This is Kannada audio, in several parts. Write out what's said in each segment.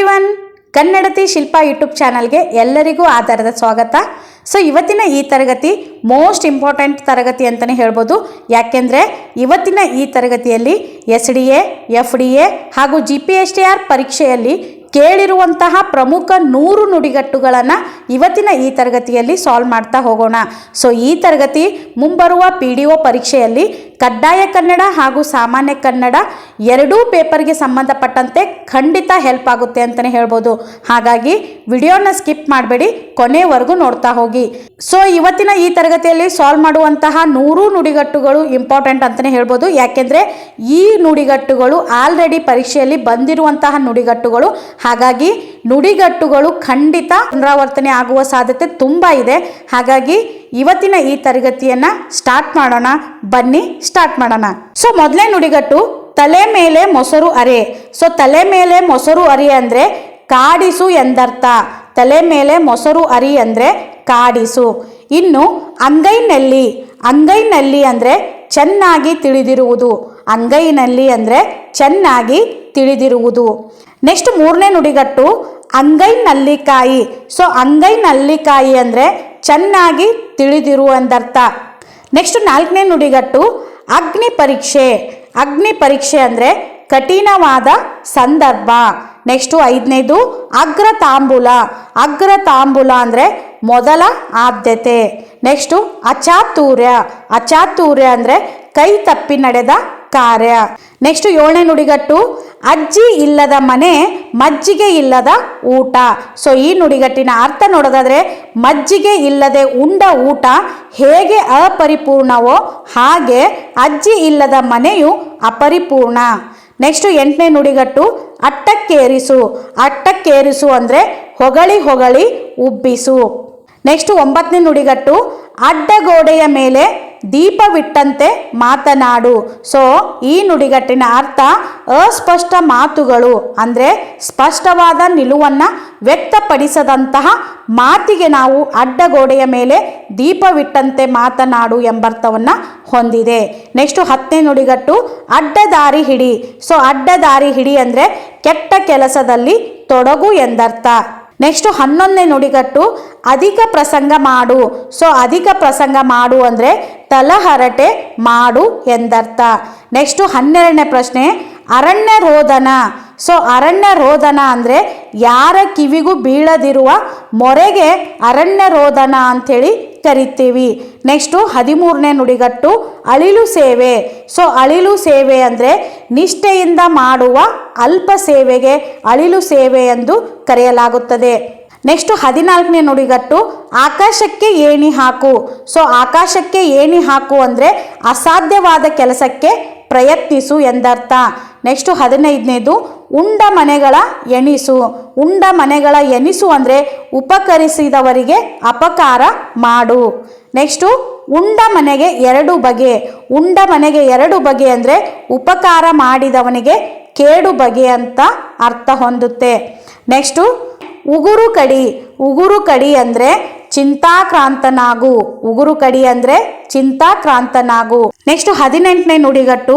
ಎವ್ರಿವನ್! ಕನ್ನಡತಿ ಶಿಲ್ಪಾ ಯೂಟ್ಯೂಬ್ ಚಾನಲ್ಗೆ ಎಲ್ಲರಿಗೂ ಆಧಾರದ ಸ್ವಾಗತ. ಸೊ, ಇವತ್ತಿನ ಈ ತರಗತಿ ಮೋಸ್ಟ್ ಇಂಪಾರ್ಟೆಂಟ್ ತರಗತಿ ಅಂತಲೇ ಹೇಳ್ಬೋದು. ಯಾಕೆಂದರೆ ಇವತ್ತಿನ ಈ ತರಗತಿಯಲ್ಲಿ S D A, F D A ಹಾಗೂ G P S T R ಪರೀಕ್ಷೆಯಲ್ಲಿ ಕೇಳಿರುವಂತಹ ಪ್ರಮುಖ ನೂರು ನುಡಿಗಟ್ಟುಗಳನ್ನು ಇವತ್ತಿನ ಈ ತರಗತಿಯಲ್ಲಿ ಸಾಲ್ವ್ ಮಾಡ್ತಾ ಹೋಗೋಣ. ಸೊ ಈ ತರಗತಿ ಮುಂಬರುವ ಪಿ ಡಿ ಒ ಪರೀಕ್ಷೆಯಲ್ಲಿ ಕಡ್ಡಾಯ ಕನ್ನಡ ಹಾಗೂ ಸಾಮಾನ್ಯ ಕನ್ನಡ ಎರಡೂ ಪೇಪರ್ಗೆ ಸಂಬಂಧಪಟ್ಟಂತೆ ಖಂಡಿತ ಹೆಲ್ಪ್ ಆಗುತ್ತೆ ಅಂತಲೇ ಹೇಳ್ಬೋದು. ಹಾಗಾಗಿ ವಿಡಿಯೋನ ಸ್ಕಿಪ್ ಮಾಡಬೇಡಿ, ಕೊನೆವರೆಗೂ ನೋಡ್ತಾ ಹೋಗಿ. ಸೊ ಇವತ್ತಿನ ಈ ತರಗತಿಯಲ್ಲಿ ಸಾಲ್ವ್ ಮಾಡುವಂತಹ ನೂರು ನುಡಿಗಟ್ಟುಗಳು ಇಂಪಾರ್ಟೆಂಟ್ ಅಂತಲೇ ಹೇಳ್ಬೋದು. ಯಾಕೆಂದರೆ ಈ ನುಡಿಗಟ್ಟುಗಳು ಆಲ್ರೆಡಿ ಪರೀಕ್ಷೆಯಲ್ಲಿ ಬಂದಿರುವಂತಹ ನುಡಿಗಟ್ಟುಗಳು ಹಾಗಾಗಿ ನುಡಿಗಟ್ಟುಗಳು ಖಂಡಿತ ಪುನರಾವರ್ತನೆ ಆಗುವ ಸಾಧ್ಯತೆ ತುಂಬ ಇದೆ. ಹಾಗಾಗಿ ಇವತ್ತಿನ ಈ ತರಗತಿಯನ್ನು ಸ್ಟಾರ್ಟ್ ಮಾಡೋಣ. ಬನ್ನಿ ಸ್ಟಾರ್ಟ್ ಮಾಡೋಣ. ಸೊ ಮೊದಲೇ ನುಡಿಗಟ್ಟು, ತಲೆ ಮೇಲೆ ಮೊಸರು ಅರೆ. ಸೊ ತಲೆ ಮೇಲೆ ಮೊಸರು ಅರಿ ಅಂದರೆ ಕಾಡಿಸು ಎಂದರ್ಥ. ತಲೆ ಮೇಲೆ ಮೊಸರು ಅರಿ ಅಂದರೆ ಕಾಡಿಸು. ಇನ್ನು ಅಂಗೈನಲ್ಲಿ ಅಂಗೈನಲ್ಲಿ ಅಂದರೆ ಚೆನ್ನಾಗಿ ತಿಳಿದಿರುವುದು. ಅಂಗೈನಲ್ಲಿ ಅಂದರೆ ಚೆನ್ನಾಗಿ ತಿಳಿದಿರುವುದು. ನೆಕ್ಸ್ಟ್ ಮೂರನೇ ನುಡಿಗಟ್ಟು ಅಂಗೈ ನಲ್ಲಿಕಾಯಿ ಸೊ ಅಂಗೈ ನಲ್ಲಿಕಾಯಿ ಅಂದರೆ ಚೆನ್ನಾಗಿ ತಿಳಿದಿರು ಎಂದರ್ಥ ನೆಕ್ಸ್ಟ್ ನಾಲ್ಕನೇ ನುಡಿಗಟ್ಟು ಅಗ್ನಿ ಪರೀಕ್ಷೆ. ಅಗ್ನಿ ಪರೀಕ್ಷೆ ಅಂದರೆ ಕಠಿಣವಾದ ಸಂದರ್ಭ. ನೆಕ್ಸ್ಟು ಐದನೇದು ಅಗ್ರ ತಾಂಬೂಲ. ಅಗ್ರ ತಾಂಬೂಲ ಅಂದರೆ ಮೊದಲ ಆದ್ಯತೆ. ನೆಕ್ಸ್ಟು ಅಚಾತುರ್ಯ. ಅಚಾತುರ್ಯ ಅಂದರೆ ಕೈ ತಪ್ಪಿ ನಡೆದ ಕಾರ್ಯ. ನೆಕ್ಸ್ಟ್ ಏಳನೇ ನುಡಿಗಟ್ಟು, ಅಜ್ಜಿ ಇಲ್ಲದ ಮನೆ, ಮಜ್ಜಿಗೆ ಇಲ್ಲದ ಊಟ. ಸೊ ಈ ನುಡಿಗಟ್ಟಿನ ಅರ್ಥ ನೋಡೋದಾದ್ರೆ, ಮಜ್ಜಿಗೆ ಇಲ್ಲದೆ ಉಂಡ ಊಟ ಹೇಗೆ ಅಪರಿಪೂರ್ಣವೋ ಹಾಗೆ ಅಜ್ಜಿ ಇಲ್ಲದ ಮನೆಯು ಅಪರಿಪೂರ್ಣ. ನೆಕ್ಸ್ಟ್ ಎಂಟನೇ ನುಡಿಗಟ್ಟು, ಅಟ್ಟಕ್ಕೇರಿಸು. ಅಟ್ಟಕ್ಕೇರಿಸು ಅಂದರೆ ಹೊಗಳಿ ಹೊಗಳಿ ಉಬ್ಬಿಸು. ನೆಕ್ಸ್ಟ್ ಒಂಬತ್ತನೇ ನುಡಿಗಟ್ಟು, ಅಡ್ಡಗೋಡೆಯ ಮೇಲೆ ದೀಪವಿಟ್ಟಂತೆ ಮಾತನಾಡು. ಸೊ, ಈ ನುಡಿಗಟ್ಟಿನ ಅರ್ಥ ಅಸ್ಪಷ್ಟ ಮಾತುಗಳು, ಅಂದರೆ ಸ್ಪಷ್ಟವಾದ ನಿಲುವನ್ನು ವ್ಯಕ್ತಪಡಿಸದಂತಹ ಮಾತಿಗೆ ನಾವು ಅಡ್ಡಗೋಡೆಯ ಮೇಲೆ ದೀಪವಿಟ್ಟಂತೆ ಮಾತನಾಡು ಎಂಬರ್ಥವನ್ನು ಹೊಂದಿದೆ. ನೆಕ್ಸ್ಟು ಹತ್ತನೇ ನುಡಿಗಟ್ಟು, ಅಡ್ಡದಾರಿ ಹಿಡಿ. ಸೊ, ಅಡ್ಡದಾರಿ ಹಿಡಿ ಅಂದರೆ ಕೆಟ್ಟ ಕೆಲಸದಲ್ಲಿ ತೊಡಗು ಎಂದರ್ಥ. ನೆಕ್ಸ್ಟ್ ಹನ್ನೊಂದನೇ ನುಡಿಗಟ್ಟು ಅಧಿಕ ಪ್ರಸಂಗ ಮಾಡು. ಸೊ ಅಧಿಕ ಪ್ರಸಂಗ ಮಾಡು ಅಂದರೆ ತಲಹರಟೆ ಮಾಡು ಎಂದರ್ಥ. ನೆಕ್ಸ್ಟು ಹನ್ನೆರಡನೇ ಪ್ರಶ್ನೆ, ಅರಣ್ಯ ರೋದನ. ಸೊ ಅರಣ್ಯ ರೋದನ ಅಂದರೆ ಯಾರ ಕಿವಿಗೂ ಬೀಳದಿರುವ ಮೊರೆಗೆ ಅರಣ್ಯ ರೋದನ ಅಂಥೇಳಿ ಕರಿತೀವಿ ನೆಕ್ಸ್ಟು ಹದಿಮೂರನೇ ನುಡಿಗಟ್ಟು ಅಳಿಲು ಸೇವೆ. ಸೊ ಅಳಿಲು ಸೇವೆ ಅಂದರೆ ನಿಷ್ಠೆಯಿಂದ ಮಾಡುವ ಅಲ್ಪ ಸೇವೆಗೆ ಅಳಿಲು ಸೇವೆ ಎಂದು ಕರೆಯಲಾಗುತ್ತದೆ. ನೆಕ್ಸ್ಟು ಹದಿನಾಲ್ಕನೇ ನುಡಿಗಟ್ಟು ಆಕಾಶಕ್ಕೆ ಏಣಿ ಹಾಕು. ಸೊ ಆಕಾಶಕ್ಕೆ ಏಣಿ ಹಾಕು ಅಂದರೆ ಅಸಾಧ್ಯವಾದ ಕೆಲಸಕ್ಕೆ ಪ್ರಯತ್ನಿಸು ಎಂದರ್ಥ. ನೆಕ್ಸ್ಟು ಹದಿನೈದನೇದು, ಉಂಡ ಮನೆಗಳ ಎಣಿಸು. ಉಂಡ ಮನೆಗಳ ಎಣಿಸು ಅಂದರೆ ಉಪಕರಿಸಿದವರಿಗೆ ಅಪಕಾರ ಮಾಡು. ನೆಕ್ಸ್ಟು ಉಂಡ ಮನೆಗೆ ಎರಡು ಬಗೆ. ಉಂಡ ಮನೆಗೆ ಎರಡು ಬಗೆ ಅಂದರೆ ಉಪಕಾರ ಮಾಡಿದವನಿಗೆ ಕೇಡು ಬಗೆ ಅಂತ ಅರ್ಥ ಹೊಂದುತ್ತೆ. ನೆಕ್ಸ್ಟು ಉಗುರು ಕಡಿ. ಉಗುರು ಕಡಿ ಅಂದರೆ ಚಿಂತಾಕ್ರಾಂತನಾಗು. ಉಗುರು ಕಡಿ ಅಂದ್ರೆ ಚಿಂತಾಕ್ರಾಂತನಾಗು. ನೆಕ್ಸ್ಟ್ ಹದಿನೆಂಟನೇ ನುಡಿಗಟ್ಟು,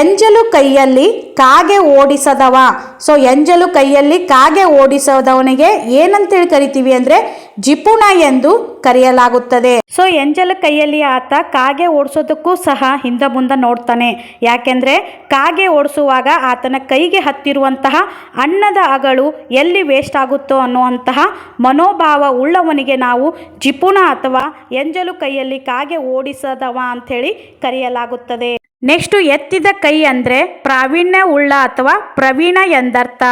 ಎಂಜಲು ಕೈಯಲ್ಲಿ ಕಾಗೆ ಓಡಿಸದವ. ಸೊ ಎಂಜಲು ಕೈಯಲ್ಲಿ ಕಾಗೆ ಓಡಿಸದವನಿಗೆ ಏನಂತೇಳಿ ಕರಿತೀವಿ ಅಂದ್ರೆ ಜಿಪುಣ ಎಂದು ಕರೆಯಲಾಗುತ್ತದೆ. ಸೊ ಎಂಜಲು ಕೈಯಲ್ಲಿ ಆತ ಕಾಗೆ ಓಡಿಸೋದಕ್ಕೂ ಸಹ ಹಿಂದೆ ಮುಂದೆ ನೋಡ್ತಾನೆ. ಯಾಕೆಂದ್ರೆ ಕಾಗೆ ಓಡಿಸುವಾಗ ಆತನ ಕೈಗೆ ಹತ್ತಿರುವಂತಹ ಅನ್ನದ ಅಗಳು ಎಲ್ಲಿ ವೇಸ್ಟ್ ಆಗುತ್ತೋ ಅನ್ನುವಂತಹ ಮನೋಭಾವ ಉಳ್ಳವನಿಗೆ ನಾವು ಜಿಪುಣ ಅಥವಾ ಎಂಜಲು ಕೈಯಲ್ಲಿ ಕಾಗೆ ಓಡಿಸದವ ಅಂಥೇಳಿ ಕರೆಯಲಾಗುತ್ತದೆ. ನೆಕ್ಸ್ಟು ಎತ್ತಿದ ಕೈ ಅಂದರೆ ಪ್ರಾವೀಣ್ಯ ಉಳ್ಳ ಅಥವಾ ಪ್ರವೀಣ ಎಂದರ್ಥ.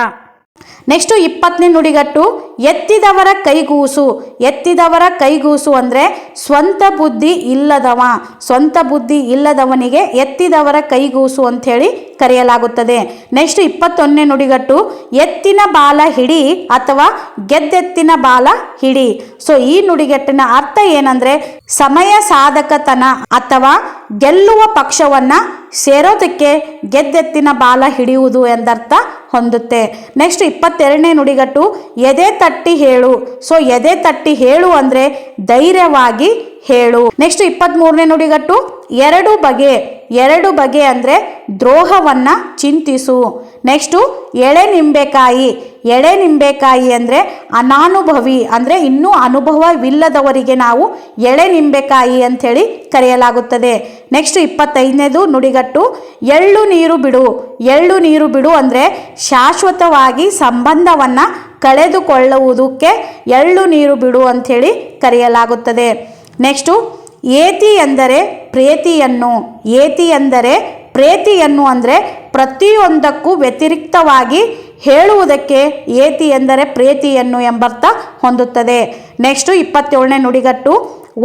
ನೆಕ್ಸ್ಟು ಇಪ್ಪತ್ತನೇ ನುಡಿಗಟ್ಟು ಎತ್ತಿದವರ ಕೈಗೂಸು. ಎತ್ತಿದವರ ಕೈಗೂಸು ಅಂದರೆ ಸ್ವಂತ ಬುದ್ಧಿ ಇಲ್ಲದವ. ಸ್ವಂತ ಬುದ್ಧಿ ಇಲ್ಲದವನಿಗೆ ಎತ್ತಿದವರ ಕೈಗೂಸು ಅಂಥೇಳಿ ಕರೆಯಲಾಗುತ್ತದೆ. ನೆಕ್ಸ್ಟ್ ಇಪ್ಪತ್ತೊಂದನೇ ನುಡಿಗಟ್ಟು, ಎತ್ತಿನ ಬಾಲ ಹಿಡಿ ಅಥವಾ ಗೆದ್ದೆತ್ತಿನ ಬಾಲ ಹಿಡಿ. ಸೊ ಈ ನುಡಿಗಟ್ಟಿನ ಅರ್ಥ ಏನಂದ್ರೆ ಸಮಯ ಸಾಧಕತನ ಅಥವಾ ಗೆಲ್ಲುವ ಪಕ್ಷವನ್ನ ಸೇರೋದಕ್ಕೆ ಗೆದ್ದೆತ್ತಿನ ಬಾಲ ಹಿಡಿಯುವುದು ಎಂದರ್ಥ ಹೊಂದುತ್ತೆ. ನೆಕ್ಸ್ಟ್ ಇಪ್ಪತ್ತೆರಡನೇ ನುಡಿಗಟ್ಟು, ಎದೆ ತಟ್ಟಿ ಹೇಳು. ಸೊ ಎದೆ ತಟ್ಟಿ ಹೇಳು ಅಂದರೆ ಧೈರ್ಯವಾಗಿ ಹೇಳು. ನೆಕ್ಸ್ಟ್ ಇಪ್ಪತ್ತ್ಮೂರನೇ ನುಡಿಗಟ್ಟು, ಎರಡು ಬಗೆ ಎರಡು ಬಗೆ ಅಂದರೆ ದ್ರೋಹವನ್ನು ಚಿಂತಿಸು. ನೆಕ್ಸ್ಟು ಎಳೆ ನಿಂಬೆಕಾಯಿ ಎಳೆ ನಿಂಬೆಕಾಯಿ ಅಂದರೆ ಅನಾನುಭವಿ, ಅಂದರೆ ಇನ್ನೂ ಅನುಭವವಿಲ್ಲದವರಿಗೆ ನಾವು ಎಳೆ ನಿಂಬೆಕಾಯಿ ಅಂಥೇಳಿ ಕರೆಯಲಾಗುತ್ತದೆ. ನೆಕ್ಸ್ಟ್ ಇಪ್ಪತ್ತೈದನೇದು ನುಡಿಗಟ್ಟು, ಎಳ್ಳು ನೀರು ಬಿಡು. ಎಳ್ಳು ನೀರು ಬಿಡು ಅಂದರೆ ಶಾಶ್ವತವಾಗಿ ಸಂಬಂಧವನ್ನು ಕಳೆದುಕೊಳ್ಳುವುದಕ್ಕೆ ಎಳ್ಳು ನೀರು ಬಿಡು ಅಂಥೇಳಿ ಕರೆಯಲಾಗುತ್ತದೆ. ನೆಕ್ಸ್ಟು ಏತಿ ಎಂದರೆ ಪ್ರೇತಿಯನ್ನು. ಏತಿ ಎಂದರೆ ಪ್ರೇತಿಯನ್ನು ಅಂದರೆ ಪ್ರತಿಯೊಂದಕ್ಕೂ ವ್ಯತಿರಿಕ್ತವಾಗಿ ಹೇಳುವುದಕ್ಕೆ ಏತಿ ಎಂದರೆ ಪ್ರೇತಿಯನ್ನು ಎಂಬರ್ಥ ಹೊಂದುತ್ತದೆ. ನೆಕ್ಸ್ಟು ಇಪ್ಪತ್ತೇಳನೇ ನುಡಿಗಟ್ಟು,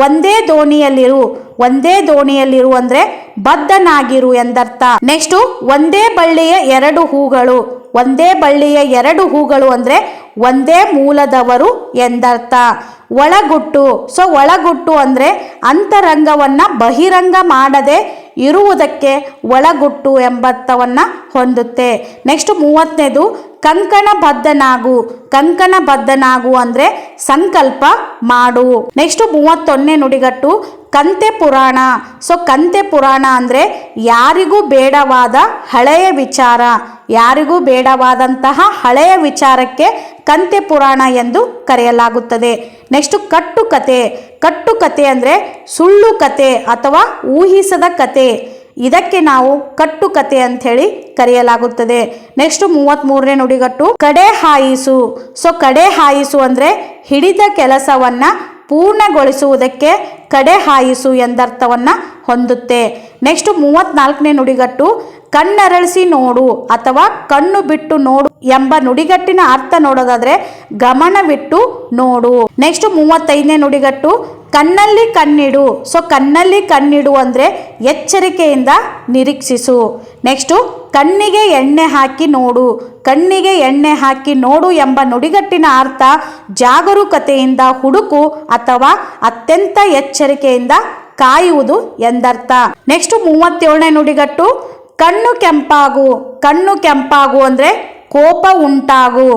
ಒಂದೇ ದೋಣಿಯಲ್ಲಿರು ಒಂದೇ ದೋಣಿಯಲ್ಲಿರು ಅಂದರೆ ಬದ್ಧನಾಗಿರು ಎಂದರ್ಥ. ನೆಕ್ಸ್ಟು ಒಂದೇ ಬಳ್ಳಿಯ ಎರಡು ಹೂಗಳು, ಒಂದೇ ಬಳ್ಳಿಯ ಎರಡು ಹೂಗಳು ಅಂದರೆ ಒಂದೇ ಮೂಲದವರು ಎಂದರ್ಥ. ಒಳಗುಟ್ಟು ಸೊ ಒಳಗುಟ್ಟು ಅಂದರೆ ಅಂತರಂಗವನ್ನು ಬಹಿರಂಗ ಮಾಡದೆ ಇರುವುದಕ್ಕೆ ಒಳಗುಟ್ಟು ಎಂಬರ್ಥವನ್ನು ಹೊಂದುತ್ತೆ. ನೆಕ್ಸ್ಟ್ ಮೂವತ್ತನೇದು ಕಂಕಣ ಬದ್ಧನಾಗು ಕಂಕಣ ಬದ್ಧನಾಗು ಅಂದರೆ ಸಂಕಲ್ಪ ಮಾಡು. ನೆಕ್ಸ್ಟ್ ಮೂವತ್ತೊಂದನೇ ನುಡಿಗಟ್ಟು, ಕಂತೆ ಪುರಾಣ. ಸೊ ಕಂತೆ ಪುರಾಣ ಅಂದರೆ ಯಾರಿಗೂ ಬೇಡವಾದ ಹಳೆಯ ವಿಚಾರ. ಯಾರಿಗೂ ಬೇಡವಾದಂತಹ ಹಳೆಯ ವಿಚಾರಕ್ಕೆ ಕಂತೆ ಪುರಾಣ ಎಂದು ಕರೆಯಲಾಗುತ್ತದೆ. ನೆಕ್ಸ್ಟ್ ಕಟ್ಟು ಕತೆ. ಅಂದರೆ ಸುಳ್ಳು ಕತೆ ಅಥವಾ ಊಹಿಸದ ಕತೆ. ಇದಕ್ಕೆ ನಾವು ಕಟ್ಟು ಕತೆ ಅಂಥೇಳಿ ಕರೆಯಲಾಗುತ್ತದೆ. ನೆಕ್ಸ್ಟ್ ಮೂವತ್ತ್ಮೂರನೇ ನುಡಿಗಟ್ಟು ಕಡೆ ಹಾಯಿಸು. ಸೊ ಕಡೆ ಹಾಯಿಸು ಅಂದರೆ ಹಿಡಿದ ಕೆಲಸವನ್ನು ಪೂರ್ಣಗೊಳಿಸುವುದಕ್ಕೆ ಕಡೆ ಹಾಯಿಸು ಎಂದರ್ಥವನ್ನು ಹೊಂದುತ್ತೆ. ನೆಕ್ಸ್ಟ್ ಮೂವತ್ತ್ನಾಲ್ಕನೇ ನುಡಿಗಟ್ಟು, ಕಣ್ಣರಳಿಸಿ ನೋಡು ಅಥವಾ ಕಣ್ಣು ಬಿಟ್ಟು ನೋಡು ಎಂಬ ನುಡಿಗಟ್ಟಿನ ಅರ್ಥ ನೋಡೋದಾದ್ರೆ ಗಮನವಿಟ್ಟು ನೋಡು. ನೆಕ್ಸ್ಟ್ ಮೂವತ್ತೈದನೇ ನುಡಿಗಟ್ಟು ಕಣ್ಣಲ್ಲಿ ಕಣ್ಣಿಡು. ಸೊ ಕಣ್ಣಲ್ಲಿ ಕಣ್ಣಿಡು ಅಂದರೆ ಎಚ್ಚರಿಕೆಯಿಂದ ನಿರೀಕ್ಷಿಸು. ನೆಕ್ಸ್ಟು ಕಣ್ಣಿಗೆ ಎಣ್ಣೆ ಹಾಕಿ ನೋಡು. ಕಣ್ಣಿಗೆ ಎಣ್ಣೆ ಹಾಕಿ ನೋಡು ಎಂಬ ನುಡಿಗಟ್ಟಿನ ಅರ್ಥ ಜಾಗರೂಕತೆಯಿಂದ ಹುಡುಕು ಅಥವಾ ಅತ್ಯಂತ ಎಚ್ಚರಿಕೆಯಿಂದ ಕಾಯುವುದು ಎಂದರ್ಥ. ನೆಕ್ಸ್ಟ್ ಮೂವತ್ತೇಳನೇ ನುಡಿಗಟ್ಟು, ಕಣ್ಣು ಕೆಂಪಾಗು. ಕಣ್ಣು ಕೆಂಪಾಗು ಅಂದರೆ ಕೋಪ ಉಂಟಾಗು.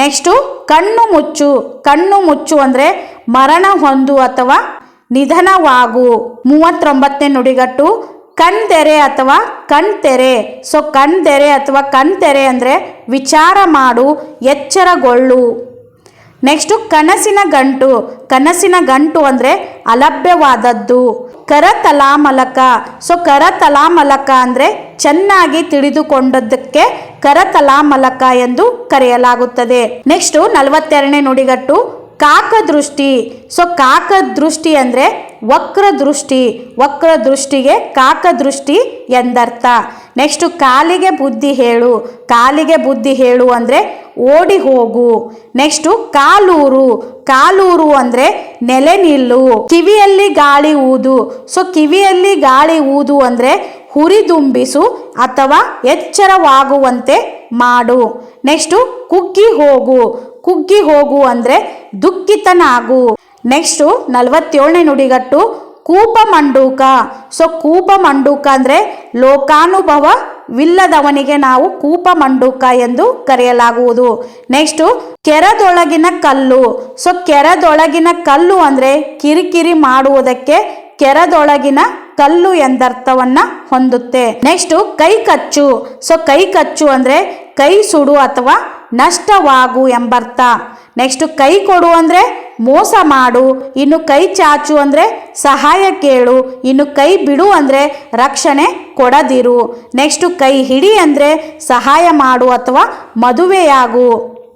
ನೆಕ್ಸ್ಟು ಕಣ್ಣು ಮುಚ್ಚು. ಕಣ್ಣು ಮುಚ್ಚು ಅಂದರೆ ಮರಣ ಹೊಂದು ಅಥವಾ ನಿಧನವಾಗು. ಮೂವತ್ತೊಂಬತ್ತನೇ ನುಡಿಗಟ್ಟು ಕಣ್ತೆರೆ ಅಥವಾ ಕಣ್ತೆರೆ. ಸೊ ಕಣ್ತೆರೆ ಅಥವಾ ಕಣ್ತೆರೆ ಅಂದರೆ ವಿಚಾರ ಮಾಡು, ಎಚ್ಚರಗೊಳ್ಳು. ನೆಕ್ಸ್ಟು ಕನಸಿನ ಗಂಟು. ಕನಸಿನ ಗಂಟು ಅಂದರೆ ಅಲಭ್ಯವಾದದ್ದು. ಕರತಲಾಮಲಕ. ಸೊ ಕರತಲಾಮಲಕ ಅಂದರೆ ಚೆನ್ನಾಗಿ ತಿಳಿದುಕೊಂಡದ್ದಕ್ಕೆ ಕರತಲಾಮಲಕ ಎಂದು ಕರೆಯಲಾಗುತ್ತದೆ. ನೆಕ್ಸ್ಟು ನಲವತ್ತೆರಡನೇ ನುಡಿಗಟ್ಟು ಕಾಕದೃಷ್ಟಿ. ಸೊ ಕಾಕದೃಷ್ಟಿ ಅಂದರೆ ವಕ್ರ ದೃಷ್ಟಿ ವಕ್ರ ದೃಷ್ಟಿಗೆ ಕಾಕದೃಷ್ಟಿ ಎಂದರ್ಥ. ನೆಕ್ಸ್ಟು ಕಾಲಿಗೆ ಬುದ್ಧಿ ಹೇಳು. ಕಾಲಿಗೆ ಬುದ್ಧಿ ಹೇಳು ಅಂದರೆ ಓಡಿ ಹೋಗು. ನೆಕ್ಸ್ಟು ಕಾಲೂರು. ಕಾಲೂರು ಅಂದರೆ ನೆಲೆ ನಿಲ್ಲು. ಕಿವಿಯಲ್ಲಿ ಗಾಳಿ ಊದು. ಸೊ ಕಿವಿಯಲ್ಲಿ ಗಾಳಿ ಊದು ಅಂದರೆ ಹುರಿದುಂಬಿಸು ಅಥವಾ ಎಚ್ಚರವಾಗುವಂತೆ ಮಾಡು. ನೆಕ್ಸ್ಟು ಕುಗ್ಗಿ ಹೋಗು. ಕುಗ್ಗಿ ಹೋಗು ಅಂದರೆ ದುಃಖಿತನಾಗು. ನೆಕ್ಸ್ಟು ನಲವತ್ತೇಳನೇ ನುಡಿಗಟ್ಟು ಕೂಪ ಮಂಡೂಕ ಸೊ ಕೂಪ ಮಂಡೂಕ ಅಂದರೆ ಲೋಕಾನುಭವವಿಲ್ಲದವನಿಗೆ ನಾವು ಕೂಪ ಮಂಡೂಕ ಎಂದು ಕರೆಯಲಾಗುವುದು. ನೆಕ್ಸ್ಟು ಕೆರದೊಳಗಿನ ಕಲ್ಲು. ಸೊ ಕೆರದೊಳಗಿನ ಕಲ್ಲು ಅಂದರೆ ಕಿರಿಕಿರಿ ಮಾಡುವುದಕ್ಕೆ ಕೆರದೊಳಗಿನ ಕಲ್ಲು ಎಂದರ್ಥವನ್ನ ಹೊಂದುತ್ತೆ. ನೆಕ್ಸ್ಟು ಕೈ ಕಚ್ಚು. ಸೊ ಕೈ ಕಚ್ಚು ಅಂದ್ರೆ ಕೈ ಸುಡು ಅಥವಾ ನಷ್ಟವಾಗು ಎಂಬರ್ಥ. ನೆಕ್ಸ್ಟ್ ಕೈ ಕೊಡು ಅಂದರೆ ಮೋಸ ಮಾಡು. ಇನ್ನು ಕೈ ಚಾಚು ಅಂದರೆ ಸಹಾಯ ಕೇಳು. ಇನ್ನು ಕೈ ಬಿಡು ಅಂದರೆ ರಕ್ಷಣೆ ಕೊಡದಿರು. ನೆಕ್ಸ್ಟು ಕೈ ಹಿಡಿ ಅಂದರೆ ಸಹಾಯ ಮಾಡು ಅಥವಾ ಮದುವೆಯಾಗು.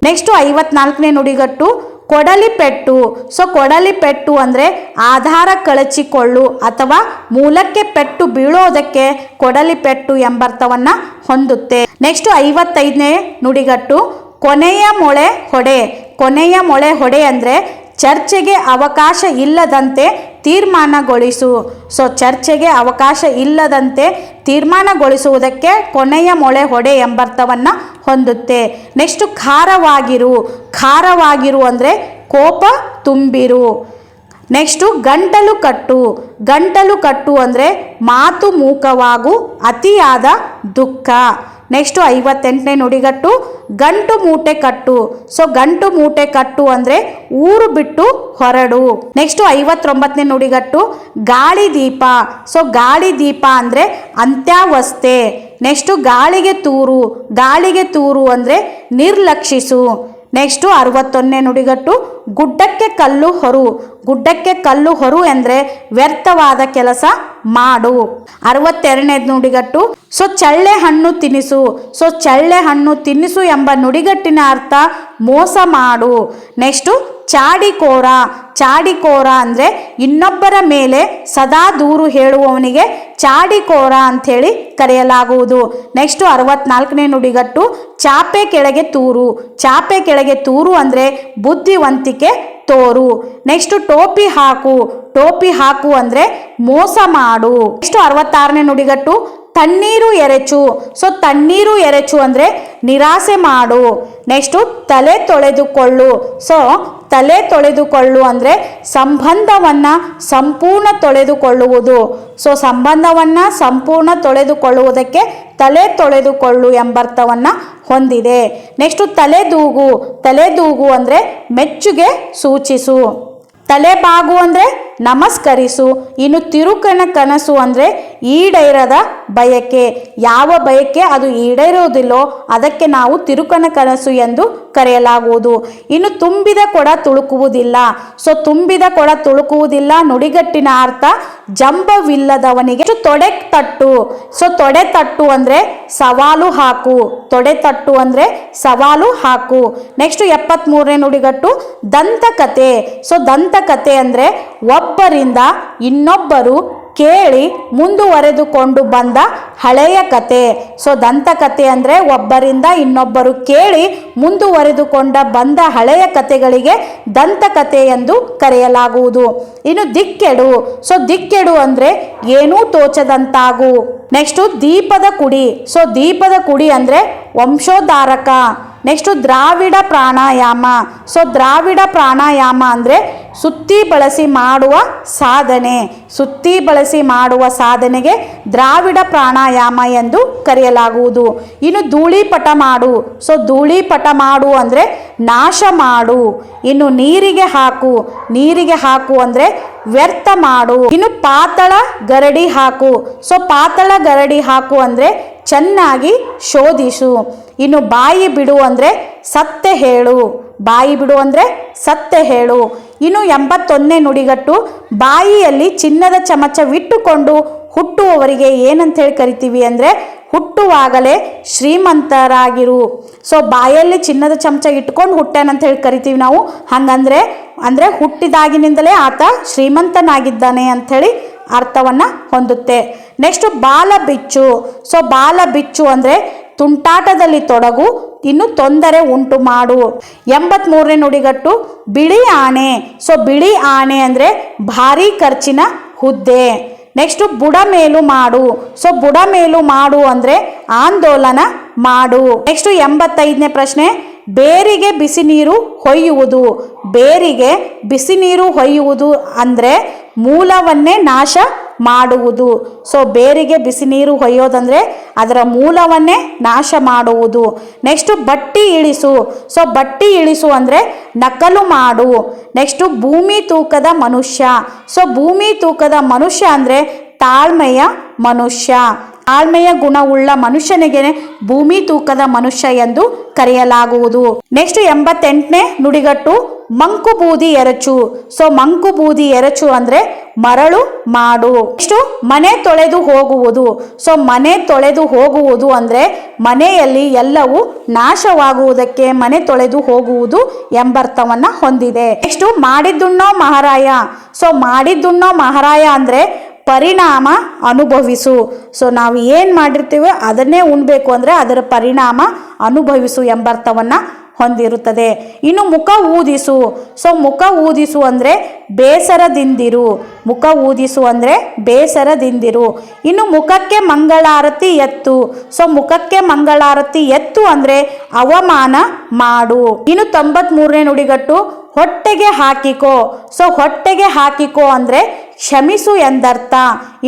ನೆಕ್ಸ್ಟು ಐವತ್ನಾಲ್ಕನೇ ನುಡಿಗಟ್ಟು ಕೊಡಲಿ ಪೆಟ್ಟು ಸೊ ಕೊಡಲಿ ಪೆಟ್ಟು ಅಂದರೆ ಆಧಾರ ಕಳಚಿಕೊಳ್ಳು ಅಥವಾ ಮೂಲಕ್ಕೆ ಪೆಟ್ಟು ಬೀಳೋದಕ್ಕೆ ಕೊಡಲಿ ಪೆಟ್ಟು ಎಂಬರ್ಥವನ್ನು ಹೊಂದುತ್ತೆ. ನೆಕ್ಸ್ಟ್ ಐವತ್ತೈದನೇ ನುಡಿಗಟ್ಟು, ಕೊನೆಯ ಮೊಳೆ ಹೊಡೆ. ಕೊನೆಯ ಮೊಳೆ ಹೊಡೆ ಅಂದರೆ ಚರ್ಚೆಗೆ ಅವಕಾಶ ಇಲ್ಲದಂತೆ ತೀರ್ಮಾನಗೊಳಿಸು. ಸೊ, ಚರ್ಚೆಗೆ ಅವಕಾಶ ಇಲ್ಲದಂತೆ ತೀರ್ಮಾನಗೊಳಿಸುವುದಕ್ಕೆ ಕೊನೆಯ ಮೊಳೆ ಹೊಡೆ ಎಂಬರ್ಥವನ್ನು ಹೊಂದುತ್ತೆ. ನೆಕ್ಸ್ಟು ಖಾರವಾಗಿರು. ಖಾರವಾಗಿರು ಅಂದರೆ ಕೋಪ ತುಂಬಿರು. ನೆಕ್ಸ್ಟು ಗಂಟಲು ಕಟ್ಟು. ಗಂಟಲು ಕಟ್ಟು ಅಂದರೆ ಮಾತು ಮೂಕವಾಗು ಅತಿಯಾದ ದುಃಖ. ನೆಕ್ಸ್ಟು ಐವತ್ತೆಂಟನೇ ನುಡಿಗಟ್ಟು ಗಂಟು ಮೂಟೆ ಕಟ್ಟು. ಸೊ ಗಂಟು ಮೂಟೆ ಕಟ್ಟು ಅಂದರೆ ಊರು ಬಿಟ್ಟು ಹೊರಡು. ನೆಕ್ಸ್ಟು ಐವತ್ತೊಂಬತ್ತನೇ ನುಡಿಗಟ್ಟು ಗಾಳಿ ದೀಪ. ಸೊ ಗಾಳಿ ದೀಪ ಅಂದರೆ ಅಂತ್ಯಾವಸ್ಥೆ. ನೆಕ್ಸ್ಟು ಗಾಳಿಗೆ ತೂರು. ಗಾಳಿಗೆ ತೂರು ಅಂದರೆ ನಿರ್ಲಕ್ಷಿಸು. ನೆಕ್ಸ್ಟು ಅರವತ್ತೊಂದನೇ ನುಡಿಗಟ್ಟು ಗುಡ್ಡಕ್ಕೆ ಕಲ್ಲು ಹೊರು. ಗುಡ್ಡಕ್ಕೆ ಕಲ್ಲು ಹೊರು ಎಂದರೆ ವ್ಯರ್ಥವಾದ ಕೆಲಸ ಮಾಡು. ಅರವತ್ತೆರಡನೇ ನುಡಿಗಟ್ಟು, ಸೊ ಚಳ್ಳೆ ಹಣ್ಣು ತಿನ್ನಿಸು ಸೊ ಚಳ್ಳೆ ಹಣ್ಣು ತಿನ್ನಿಸು ಎಂಬ ನುಡಿಗಟ್ಟಿನ ಅರ್ಥ ಮೋಸ ಮಾಡು. ನೆಕ್ಸ್ಟು, ಚಾಡಿಕೋರ ಚಾಡಿಕೋರ ಅಂದರೆ ಇನ್ನೊಬ್ಬರ ಮೇಲೆ ಸದಾ ದೂರು ಹೇಳುವವನಿಗೆ ಚಾಡಿಕೋರ ಅಂಥೇಳಿ ಕರೆಯಲಾಗುವುದು. ನೆಕ್ಸ್ಟು, ಅರವತ್ನಾಲ್ಕನೇ ನುಡಿಗಟ್ಟು, ಚಾಪೆ ಕೆಳಗೆ ತೂರು, ಚಾಪೆ ಕೆಳಗೆ ತೂರು ಅಂದರೆ ಬುದ್ಧಿವಂತಿಕೆ ತೋರು. ನೆಕ್ಸ್ಟ್ ಟೋಪಿ ಹಾಕು. ಟೋಪಿ ಹಾಕು ಅಂದರೆ ಮೋಸ ಮಾಡು. ನೆಕ್ಸ್ಟ್ ಅರವತ್ತಾರನೇ ನುಡಿಗಟ್ಟು ತಣ್ಣೀರು ಎರೆಚು. ಸೊ ತಣ್ಣೀರು ಎರೆಚು ಅಂದರೆ ನಿರಾಸೆ ಮಾಡು. ನೆಕ್ಸ್ಟು ತಲೆ ತೊಳೆದುಕೊಳ್ಳು. ಸೊ ತಲೆ ತೊಳೆದುಕೊಳ್ಳು ಅಂದರೆ ಸಂಬಂಧವನ್ನು ಸಂಪೂರ್ಣ ತೊಳೆದುಕೊಳ್ಳುವುದು. ಸೊ ಸಂಬಂಧವನ್ನು ಸಂಪೂರ್ಣ ತೊಳೆದುಕೊಳ್ಳುವುದಕ್ಕೆ ತಲೆ ತೊಳೆದುಕೊಳ್ಳು ಎಂಬರ್ಥವನ್ನು ಹೊಂದಿದೆ. ನೆಕ್ಸ್ಟು ತಲೆದೂಗು. ತಲೆದೂಗು ಅಂದರೆ ಮೆಚ್ಚುಗೆ ಸೂಚಿಸು. ತಲೆಬಾಗು ಅಂದರೆ ನಮಸ್ಕರಿಸು. ಇನ್ನು ತಿರುಕನ ಕನಸು ಅಂದರೆ ಈಡೇರದ ಬಯಕೆ. ಯಾವ ಬಯಕೆ ಅದು ಈಡೇರೋದಿಲ್ಲೋ ಅದಕ್ಕೆ ನಾವು ತಿರುಕನ ಕನಸು ಎಂದು ಕರೆಯಲಾಗುವುದು. ಇನ್ನು ತುಂಬಿದ ಕೊಡ ತುಳುಕುವುದಿಲ್ಲ. ಸೊ, ತುಂಬಿದ ಕೊಡ ತುಳುಕುವುದಿಲ್ಲ ನುಡಿಗಟ್ಟಿನ ಅರ್ಥ ಜಂಬವಿಲ್ಲದವನಿಗೆ ತೊಡೆ ತಟ್ಟು. ಸೊ, ತೊಡೆ ತಟ್ಟು ಅಂದರೆ ಸವಾಲು ಹಾಕು. ತೊಡೆ ತಟ್ಟು ಅಂದರೆ ಸವಾಲು ಹಾಕು. ನೆಕ್ಸ್ಟ್ ಎಪ್ಪತ್ತ್ಮೂರನೇ ನುಡಿಗಟ್ಟು ದಂತಕತೆ. ಸೊ, ದಂತಕತೆ ಅಂದರೆ ಒಬ್ಬರಿಂದ ಇನ್ನೊಬ್ಬರು ಕೇಳಿ ಮುಂದುವರೆದುಕೊಂಡು ಬಂದ ಹಳೆಯ ಕತೆ. ಸೊ ದಂತಕತೆ ಅಂದರೆ ಒಬ್ಬರಿಂದ ಇನ್ನೊಬ್ಬರು ಕೇಳಿ ಮುಂದುವರೆದುಕೊಂಡ ಬಂದ ಹಳೆಯ ಕತೆಗಳಿಗೆ ದಂತಕತೆ ಎಂದು ಕರೆಯಲಾಗುವುದು. ಇನ್ನು ದಿಕ್ಕೆಡು. ಸೊ, ದಿಕ್ಕೆಡು ಅಂದರೆ ಏನೂ ತೋಚದಂತಾಗು. ನೆಕ್ಸ್ಟು ದೀಪದ ಕುಡಿ. ಸೊ, ದೀಪದ ಕುಡಿ ಅಂದರೆ ವಂಶೋದ್ಧಾರಕ. ನೆಕ್ಸ್ಟು ದ್ರಾವಿಡ ಪ್ರಾಣಾಯಾಮ. ಸೊ ದ್ರಾವಿಡ ಪ್ರಾಣಾಯಾಮ ಅಂದರೆ ಸುತ್ತಿ ಬಳಸಿ ಮಾಡುವ ಸಾಧನೆ. ಸುತ್ತಿ ಬಳಸಿ ಮಾಡುವ ಸಾಧನೆಗೆ ದ್ರಾವಿಡ ಪ್ರಾಣಾಯಾಮ ಎಂದು ಕರೆಯಲಾಗುವುದು. ಇನ್ನು ಧೂಳಿಪಟ ಮಾಡು. ಸೊ ಧೂಳಿಪಟ ಮಾಡು ಅಂದರೆ ನಾಶ ಮಾಡು. ಇನ್ನು ನೀರಿಗೆ ಹಾಕು. ನೀರಿಗೆ ಹಾಕು ಅಂದರೆ ವ್ಯರ್ಥ ಮಾಡು. ಇನ್ನು ಪಾತಳ ಗರಡಿ ಹಾಕು. ಸೊ ಪಾತಳ ಗರಡಿ ಹಾಕು ಅಂದರೆ ಚೆನ್ನಾಗಿ ಶೋಧಿಸು. ಇನ್ನು ಬಾಯಿ ಬಿಡು ಅಂದರೆ ಸತ್ತೆ ಹೇಳು. ಬಾಯಿ ಬಿಡು ಅಂದರೆ ಸತ್ತೆ ಹೇಳು. ಇನ್ನು ಎಂಬತ್ತೊಂದನೇ ನುಡಿಗಟ್ಟು ಬಾಯಿಯಲ್ಲಿ ಚಿನ್ನದ ಚಮಚವಿಟ್ಟುಕೊಂಡು ಹುಟ್ಟುವವರಿಗೆ ಏನಂತ ಹೇಳಿ ಕರಿತೀವಿ ಅಂದರೆ ಹುಟ್ಟುವಾಗಲೇ ಶ್ರೀಮಂತರಾಗಿರು. ಸೊ ಬಾಯಲ್ಲಿ ಚಿನ್ನದ ಚಮಚ ಇಟ್ಕೊಂಡು ಹುಟ್ಟ್ಯಾನಂತ ಹೇಳಿ ಕರಿತೀವಿ ನಾವು. ಹಾಗಂದ್ರೆ, ಅಂದರೆ ಹುಟ್ಟಿದಾಗಿನಿಂದಲೇ ಆತ ಶ್ರೀಮಂತನಾಗಿದ್ದಾನೆ ಅಂಥೇಳಿ ಅರ್ಥವನ್ನು ಹೊಂದುತ್ತೆ. ನೆಕ್ಸ್ಟು ಬಾಲ ಬಿಚ್ಚು. ಸೊ ಬಾಲ ಬಿಚ್ಚು ಅಂದರೆ ತುಂಟಾಟದಲ್ಲಿ ತೊಡಗು, ಇನ್ನು ತೊಂದರೆ ಉಂಟು ಮಾಡು. ಎಂಬತ್ಮೂರನೇ ನುಡಿಗಟ್ಟು ಬಿಳಿ ಆನೆ ಸೊ ಬಿಳಿ ಆನೆ ಅಂದರೆ ಭಾರಿ ಖರ್ಚಿನ ಹುದ್ದೆ. ನೆಕ್ಸ್ಟು ಬುಡಮೇಲು ಮಾಡು. ಸೊ ಬುಡಮೇಲು ಮಾಡು ಅಂದರೆ ಆಂದೋಲನ ಮಾಡು. ನೆಕ್ಸ್ಟು ಎಂಬತ್ತೈದನೇ ಪ್ರಶ್ನೆ, ಬೇರಿಗೆ ಬಿಸಿ ನೀರು ಹೊಯ್ಯುವುದು. ಬೇರಿಗೆ ಬಿಸಿ ನೀರು ಹೊಯ್ಯುವುದು ಅಂದರೆ ಮೂಲವನ್ನೇ ನಾಶ ಮಾಡುವುದು. ಸೊ ಬೇರಿಗೆ ಬಿಸಿ ನೀರು ಹೊಯ್ಯೋದಂದರೆ ಅದರ ಮೂಲವನ್ನೇ ನಾಶ ಮಾಡುವುದು. ನೆಕ್ಸ್ಟು ಬಟ್ಟಿ ಇಳಿಸು. ಸೊ ಬಟ್ಟಿ ಇಳಿಸು ಅಂದರೆ ನಕಲು ಮಾಡು. ನೆಕ್ಸ್ಟು ಭೂಮಿ ತೂಕದ ಮನುಷ್ಯ. ಸೊ ಭೂಮಿ ತೂಕದ ಮನುಷ್ಯ ಅಂದರೆ ತಾಳ್ಮೆಯ ಮನುಷ್ಯ. ತಾಳ್ಮೆಯ ಗುಣವುಳ್ಳ ಮನುಷ್ಯನಿಗೆ ಭೂಮಿ ತೂಕದ ಮನುಷ್ಯ ಎಂದು ಕರೆಯಲಾಗುವುದು. ನೆಕ್ಸ್ಟ್ ಎಂಬತ್ತೆಂಟನೇ ನುಡಿಗಟ್ಟು ಮಂಕು ಬೂದಿ ಎರಚು. ಸೊ ಮಂಕು ಬೂದಿ ಎರಚು ಅಂದರೆ ಮರಳು ಮಾಡು. ಇಷ್ಟು ಮನೆ ತೊಳೆದು ಹೋಗುವುದು. ಸೊ ಮನೆ ತೊಳೆದು ಹೋಗುವುದು ಅಂದರೆ ಮನೆಯಲ್ಲಿ ಎಲ್ಲವೂ ನಾಶವಾಗುವುದಕ್ಕೆ ಮನೆ ತೊಳೆದು ಹೋಗುವುದು ಎಂಬರ್ಥವನ್ನು ಹೊಂದಿದೆ. ನೆಕ್ಸ್ಟು, ಮಾಡಿದ್ದುಣ್ಣೋ ಮಹಾರಾಯ. ಸೊ ಮಾಡಿದ್ದುಣ್ಣೋ ಮಹಾರಾಯ ಅಂದರೆ ಪರಿಣಾಮ ಅನುಭವಿಸು. ಸೊ ನಾವು ಏನು ಮಾಡಿರ್ತೀವೋ ಅದನ್ನೇ ಉಣ್ಬೇಕು ಅಂದರೆ ಅದರ ಪರಿಣಾಮ ಅನುಭವಿಸು ಎಂಬರ್ಥವನ್ನು ಹೊಂದಿರುತ್ತದೆ. ಇನ್ನು ಮುಖ ಊದಿಸು. ಸೊ ಮುಖ ಊದಿಸು ಅಂದರೆ ಬೇಸರದಿಂದಿರು. ಮುಖ ಊದಿಸು ಅಂದರೆ ಬೇಸರದಿಂದಿರು. ಇನ್ನು ಮುಖಕ್ಕೆ ಮಂಗಳಾರತಿ ಎತ್ತು. ಸೊ ಮುಖಕ್ಕೆ ಮಂಗಳಾರತಿ ಎತ್ತು ಅಂದರೆ ಅವಮಾನ ಮಾಡು. ಇನ್ನು ತೊಂಬತ್ಮೂರನೇ ನುಡಿಗಟ್ಟು ಹೊಟ್ಟೆಗೆ ಹಾಕಿಕೋ. ಸೊ ಹೊಟ್ಟೆಗೆ ಹಾಕಿಕೋ ಅಂದರೆ ಕ್ಷಮಿಸು ಎಂದರ್ಥ.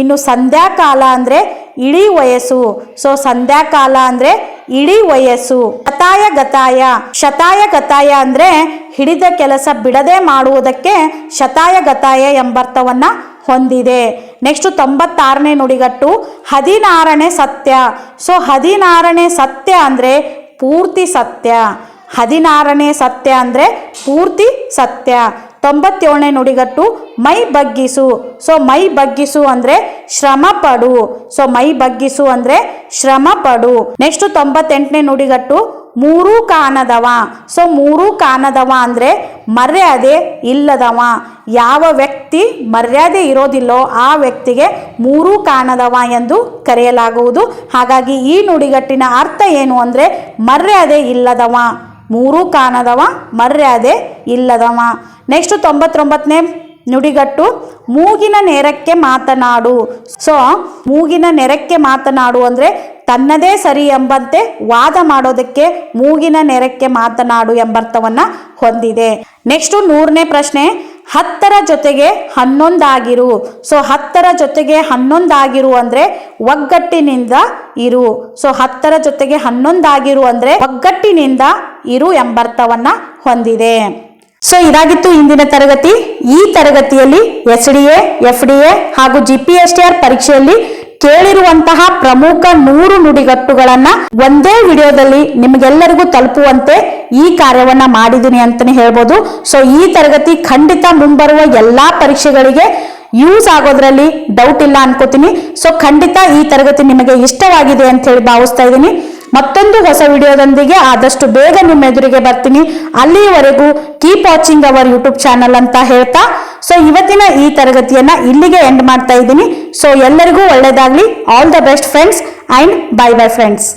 ಇನ್ನು ಸಂಧ್ಯಾಕಾಲ ಅಂದರೆ ಇಳಿ ವಯಸ್ಸು. ಸೊ ಸಂಧ್ಯಾಕಾಲ ಅಂದರೆ ಇಡೀ ವಯಸ್ಸು, ಗತಾಯ ಗತಾಯ, ಶತಾಯ ಗತಾಯ ಅಂದ್ರೆ ಹಿಡಿದ ಕೆಲಸ ಬಿಡದೆ ಮಾಡುವುದಕ್ಕೆ ಶತಾಯ ಗತಾಯ ಎಂಬರ್ಥವನ್ನ ಹೊಂದಿದೆ. ನೆಕ್ಸ್ಟ್ ತೊಂಬತ್ತಾರನೇ ನುಡಿಗಟ್ಟು ಹದಿನಾರನೇ ಸತ್ಯ. ಸೊ ಹದಿನಾರನೇ ಸತ್ಯ ಅಂದರೆ ಪೂರ್ತಿ ಸತ್ಯ. ಹದಿನಾರನೇ ಸತ್ಯ ಅಂದರೆ ಪೂರ್ತಿ ಸತ್ಯ. ತೊಂಬತ್ತೇಳನೇ ನುಡಿಗಟ್ಟು ಮೈ ಬಗ್ಗಿಸು. ಸೊ ಮೈ ಬಗ್ಗಿಸು ಅಂದರೆ ಶ್ರಮ ಪಡು. ಸೊ ಮೈ ಬಗ್ಗಿಸು ಅಂದರೆ ಶ್ರಮ ಪಡು. ನೆಕ್ಸ್ಟ್ ತೊಂಬತ್ತೆಂಟನೇ ನುಡಿಗಟ್ಟು ಮೂರೂ ಕಾಣದವ. ಸೊ ಮೂರೂ ಕಾಣದವ ಅಂದರೆ ಮರ್ಯಾದೆ ಇಲ್ಲದವ. ಯಾವ ವ್ಯಕ್ತಿ ಮರ್ಯಾದೆ ಇರೋದಿಲ್ಲೋ ಆ ವ್ಯಕ್ತಿಗೆ ಮೂರೂ ಕಾಣದವ ಎಂದು ಕರೆಯಲಾಗುವುದು. ಹಾಗಾಗಿ ಈ ನುಡಿಗಟ್ಟಿನ ಅರ್ಥ ಏನು ಅಂದರೆ ಮರ್ಯಾದೆ ಇಲ್ಲದವ. ಮೂರೂ ಕಾಣದವ, ಮರ್ಯಾದೆ ಇಲ್ಲದವ. ನೆಕ್ಸ್ಟ್ ತೊಂಬತ್ತೊಂಬತ್ತನೇ ನುಡಿಗಟ್ಟು, ಮೂಗಿನ ನೆರಕ್ಕೆ ಮಾತನಾಡು. ಸೊ ಮೂಗಿನ ನೆರಕ್ಕೆ ಮಾತನಾಡು ಅಂದರೆ ತನ್ನದೇ ಸರಿ ಎಂಬಂತೆ ವಾದ ಮಾಡೋದಕ್ಕೆ ಮೂಗಿನ ನೆರಕ್ಕೆ ಮಾತನಾಡು ಎಂಬರ್ಥವನ್ನು ಹೊಂದಿದೆ. ನೆಕ್ಸ್ಟು ನೂರನೇ ಪ್ರಶ್ನೆ ಹತ್ತರ ಜೊತೆಗೆ ಹನ್ನೊಂದಾಗಿರು. ಸೊ ಹತ್ತರ ಜೊತೆಗೆ ಹನ್ನೊಂದಾಗಿರು ಅಂದ್ರೆ ಒಗ್ಗಟ್ಟಿನಿಂದ ಇರು. ಸೊ ಹತ್ತರ ಜೊತೆಗೆ ಹನ್ನೊಂದಾಗಿರು ಅಂದ್ರೆ ಒಗ್ಗಟ್ಟಿನಿಂದ ಇರು ಎಂಬರ್ಥವನ್ನ ಹೊಂದಿದೆ. ಸೊ ಇದಾಗಿತ್ತು ಇಂದಿನ ತರಗತಿ. ಈ ತರಗತಿಯಲ್ಲಿ S D A, F D A ಹಾಗೂ G P S T R ಪರೀಕ್ಷೆಯಲ್ಲಿ ಕೇಳಿರುವಂತಹ ಪ್ರಮುಖ ನೂರು ನುಡಿಗಟ್ಟುಗಳನ್ನ ಒಂದೇ ವಿಡಿಯೋದಲ್ಲಿ ನಿಮಗೆಲ್ಲರಿಗೂ ತಲುಪುವಂತೆ ಈ ಕಾರ್ಯವನ್ನ ಮಾಡಿದ್ದೀನಿ ಅಂತಾನೆ ಹೇಳ್ಬೋದು. ಸೊ ಈ ತರಗತಿ ಖಂಡಿತ ಮುಂಬರುವ ಎಲ್ಲಾ ಪರೀಕ್ಷೆಗಳಿಗೆ ಯೂಸ್ ಆಗೋದ್ರಲ್ಲಿ ಡೌಟ್ ಇಲ್ಲ ಅನ್ಕೋತೀನಿ. ಸೊ ಖಂಡಿತ ಈ ತರಗತಿ ನಿಮಗೆ ಇಷ್ಟವಾಗಿದೆ ಅಂತ ಹೇಳಿ ಭಾವಿಸ್ತಾ ಇದ್ದೀನಿ. ಮತ್ತೊಂದು ಹೊಸ ವಿಡಿಯೋದೊಂದಿಗೆ ಆದಷ್ಟು ಬೇಗ ನಿಮ್ಮ ಎದುರಿಗೆ ಬರ್ತೀನಿ. ಅಲ್ಲಿಯವರೆಗೂ keep watching our YouTube channel ಅಂತ ಹೇಳ್ತಾ. ಸೊ ಇವತ್ತಿನ ಈ ತರಗತಿಯನ್ನ ಇಲ್ಲಿಗೆ ಎಂಡ್ ಮಾಡ್ತಾ ಇದ್ದೀನಿ. ಸೊ ಎಲ್ಲರಿಗೂ ಒಳ್ಳೇದಾಗ್ಲಿ. All the best friends and bye bye friends